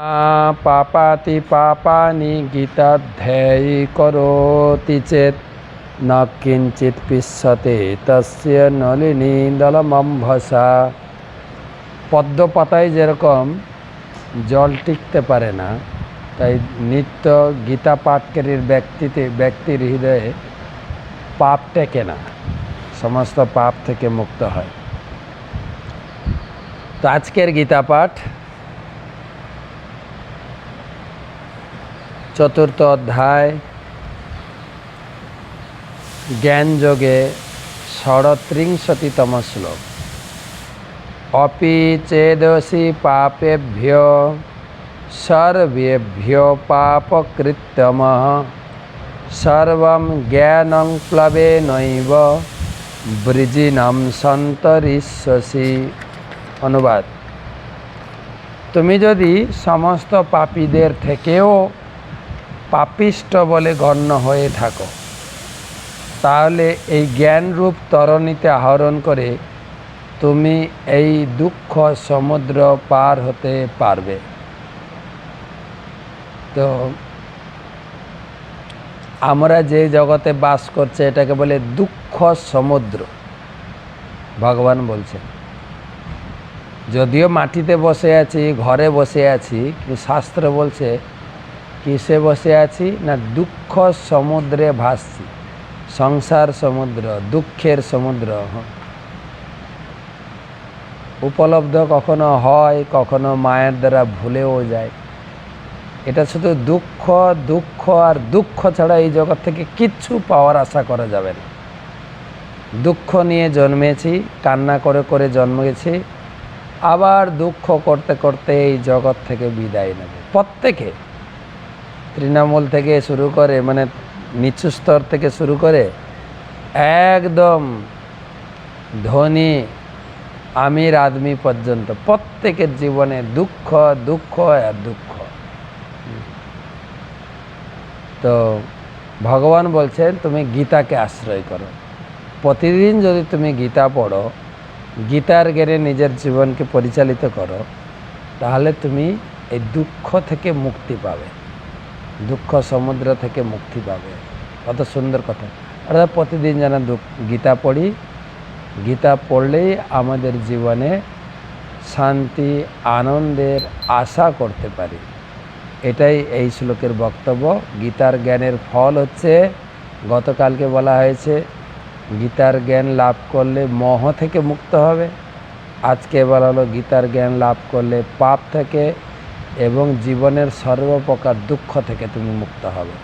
পাপাতি পাপানি গীতা গীতাধ্যায়ী করোতি চেত ন কিঞ্চিত পিস্যতে তস্য নলিনী দলমম্ভসা পদ্ম পাতায় যেরকম জল টিকতে পারে না তাই নিত্য গীতা পাঠকারীর ব্যক্তিতে ব্যক্তির হৃদয়ে পাপ টেকে না সমস্ত পাপ থেকে মুক্ত হয় তো আজকের গীতা পাঠ চতুর্থ অধ্যায়, জ্ঞানযোগে ষড়ত্রিংশতিতম শ্লোক। অপি চেদসি পাপেভ্য, সর্বেভ্য পাপকৃত্যম, সর্বম জ্ঞানং প্লবেনৈব বৃজিনম সন্তরিষ্যসি। অনুবাদ। তুমি যদি সমস্ত পাপীদের থেকেও পাপিষ্ট বলে গণ্য হয়ে থাকো। তাহলে এই জ্ঞানরূপ তরণীতে আহরণ করে তুমি এই দুঃখ সমুদ্র পার হতে পারবে। তো আমরা যে জগতে বাস করছে, এটাকে বলে দুঃখ সমুদ্র। ভগবান বলছেন, যদিও মাটিতে বসে আছি, ঘরে বসে আছি, কিন্তু শাস্ত্র বলছে কিসে বসে আছি? না দুঃখ সমুদ্রে ভাসছি। সংসার সমুদ্র, দুঃখের সমুদ্র। উপলব্ধ কখনো হয়, কখনো মায়ের দ্বারা ভুলেও যায়। এটা শুধু দুঃখ দুঃখ আর দুঃখ ছাড়া এই জগৎ থেকে কিচ্ছু পাওয়ার আশা করা যাবে না। দুঃখ নিয়ে জন্মেছি, কান্না করে করে জন্মেছি। আবার দুঃখ করতে করতে এই জগৎ থেকে বিদায় নেবে। প্রত্যেকে তৃণমূল থেকে শুরু করে মানে নিচু স্তর থেকে শুরু করে একদম ধনী, আমির আদমি পর্যন্ত প্রত্যেকের জীবনে দুঃখ দুঃখ আর দুঃখ। তো ভগবান বলছেন, তুমি গীতাকে আশ্রয় করো। প্রতিদিন যদি তুমি গীতা পড়ো, গীতার জ্ঞানে নিজের জীবনকে পরিচালিত করো, তাহলে তুমি এই দুঃখ থেকে মুক্তি পাবে। দুঃখ সমুদ্র থেকে মুক্তি পাবে। কত সুন্দর কথা। অর্থাৎ প্রতিদিন যেন গীতা পড়ি। গীতা পড়লেই আমাদের জীবনে শান্তি, আনন্দের আশা করতে পারি। এটাই এই শ্লোকের বক্তব্য। গীতার জ্ঞানের ফল হচ্ছে, গতকালকে বলা হয়েছে, গীতার জ্ঞান লাভ করলে মোহ থেকে মুক্ত হবে। আজকে বলা হলো, গীতার জ্ঞান লাভ করলে পাপ থেকে এবং জীবনের সর্বপ্রকার দুঃখ থেকে তুমি মুক্ত হবে।